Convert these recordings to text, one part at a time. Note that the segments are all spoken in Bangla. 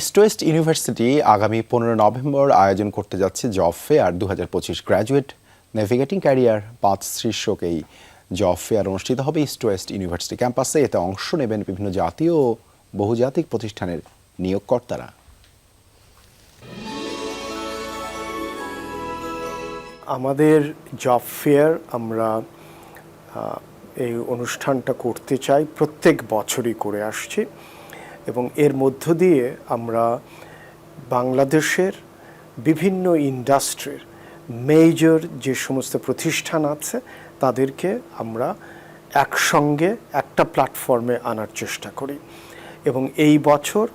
ইস্ট ওয়েস্ট ইউনিভার্সিটি আগামী পনেরো নভেম্বর আয়োজন করতে যাচ্ছে জব ফেয়ার দু হাজার পঁচিশ গ্র্যাজুয়েট নেভিগেটিং ক্যারিয়ার পাঁচ শীর্ষক এই জব ফেয়ার অনুষ্ঠিত হবে ইস্ট ওয়েস্ট ইউনিভার্সিটি ক্যাম্পাসে এতে অংশ নেবেন বিভিন্ন জাতীয় ও বহুজাতিক প্রতিষ্ঠানের নিয়োগকর্তারা। আমাদের জব ফেয়ার আমরা এই অনুষ্ঠানটা করতে চাই। প্রত্যেক বছরই করে আসছি। এবং এর মধ্য দিয়ে আমরা বাংলাদেশের বিভিন্ন ইন্ডাস্ট্রির মেজর যে সমস্ত প্রতিষ্ঠান আছে, তাদেরকে আমরা একসঙ্গে একটা প্ল্যাটফর্মে আনার চেষ্টা করি। এবং এই বছর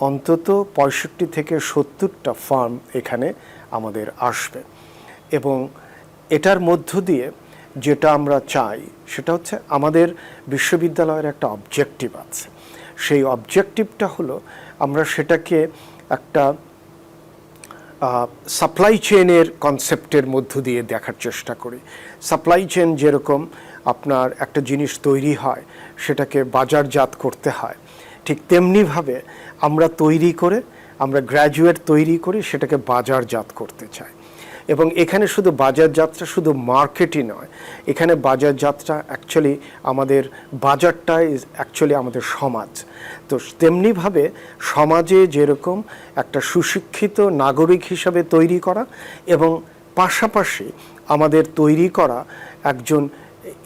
অন্তত পঁয়ষট্টি থেকে সত্তরটা ফার্ম এখানে আমাদের আসবে। এবং এটার মধ্য দিয়ে যেটা আমরা চাই, সেটা হচ্ছে আমাদের বিশ্ববিদ্যালয়ের একটা অবজেক্টিভ আছে। সেই অবজেক্টিভটা হলো আমরা সেটাকে একটা সাপ্লাই চেনের কনসেপ্টের মধ্য দিয়ে দেখার চেষ্টা করি। সাপ্লাই চেন যেরকম আপনার একটা জিনিস তৈরি হয়, সেটাকে বাজারজাত করতে হয়, ঠিক তেমনিভাবে আমরা তৈরি করে, আমরা গ্র্যাজুয়েট তৈরি করি সেটাকে বাজারজাত করতে চাই। এবং এখানে শুধু বাজারজাতটা শুধু মার্কেটই নয়, এখানে বাজারজাতটা অ্যাকচুয়ালি আমাদের বাজারটা ইজ অ্যাকচুয়ালি আমাদের সমাজ। তো তেমনিভাবে সমাজে যেরকম একটা সুশিক্ষিত নাগরিক হিসাবে তৈরি করা এবং পাশাপাশি আমাদের তৈরি করা একজন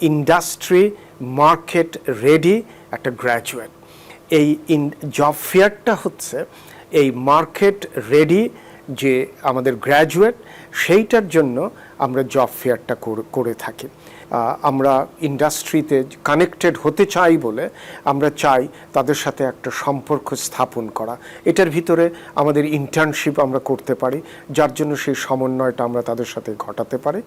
ইন্ডাস্ট্রি মার্কেট রেডি একটা গ্র্যাজুয়েট এই জব ফেয়ারটা হচ্ছে এই মার্কেট রেডি যে আমাদের গ্র্যাজুয়েট সেইটার জন্য আমরা জব ফেয়ারটা করে থাকি। আমরা ইন্ডাস্ট্রিতে কানেক্টেড হতে চাই বলে আমরা চাই তাদের সাথে একটা সম্পর্ক স্থাপন করা। এটার ভিতরে আমাদের ইন্টার্নশিপ আমরা করতে পারি, যার জন্য সেই সমন্বয়টা আমরা তাদের সাথে ঘটাতে পারি।